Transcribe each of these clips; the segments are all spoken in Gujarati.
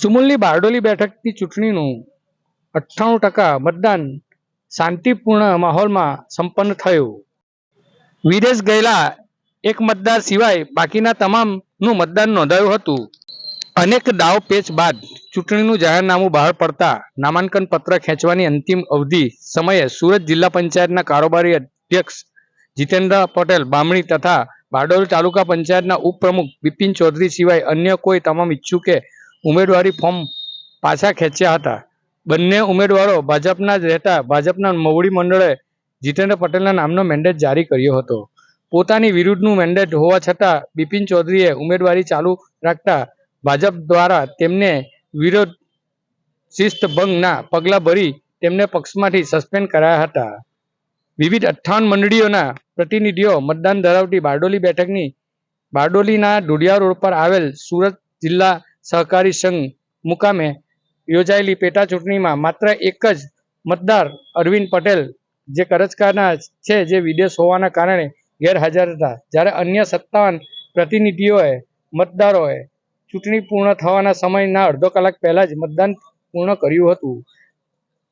સુમુલની બારડોલી બેઠકની ચૂંટણીનું અઠ્ઠાણું ટકા મતદાન શાંતિપૂર્ણ માહોલમાં સંપન્ન થયું. વિદેશ ગયેલા એક મતદાર સિવાય બાકીના તમામનું મતદાન નોંધાયું હતું. અનેક દાવ પેચ બાદ ચૂંટણીનું જાહેરનામું બહાર પડતા નામાંકન પત્ર ખેંચવાની અંતિમ અવધિ સમયે સુરત જિલ્લા પંચાયતના કારોબારી અધ્યક્ષ જીતેન્દ્ર પટેલ, બામણી તથા બારડોલી તાલુકા પંચાયતના ઉપપ્રમુખ બિપિન ચૌધરી સિવાય અન્ય કોઈ તમામ ઈચ્છુકે ઉમેદવારી ફોર્મ પાછા ખેંચ્યા હતા. બંને ઉમેદવારો ભાજપના જ રહેતા ભાજપના મવડી મંડળે જીતેન્દ્ર પટેલના નામનો મેન્ડેટ જારી કર્યો હતો. પોતાની વિરુદ્ધનું મેન્ડેટ હોવા છતાં બિપિન ચૌધરીએ ઉમેદવારી ચાલુ રાખતા ભાજપ દ્વારા તેમને વિરોધ શિસ્તભંગના પગલાં ભરી તેમને પક્ષમાંથી સસ્પેન્ડ કરાયા હતા. વિવિધ અઠ્ઠાવન મંડળીઓના પ્રતિનિધિઓ મતદાન ધરાવતી બારડોલી બેઠકની બારડોલીના ડોડિયા રોડ પર આવેલ સુરત જિલ્લા સહકારી સંઘ મુકામે યોજાયેલી પેટા ચૂંટણીમાં માત્ર એક જ મતદાર અરવિંદ પટેલ, જે કરજકારના છે, જે વિદેશ હોવાના કારણે ગેરહાજર હતા. જ્યારે અન્ય સત્તાવન પ્રતિનિધિઓએ, મતદારોએ ચૂંટણી પૂર્ણ થવાના સમયના અડધો કલાક પહેલાં જ મતદાન પૂર્ણ કર્યું હતું.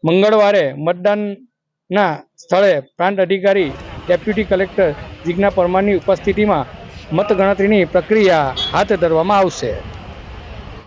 મંગળવારે મતદાનના સ્થળે પ્રાંત અધિકારી, ડેપ્યુટી કલેક્ટર જિજ્ઞા પરમારની ઉપસ્થિતિમાં મતગણતરીની પ્રક્રિયા હાથ ધરવામાં આવશે.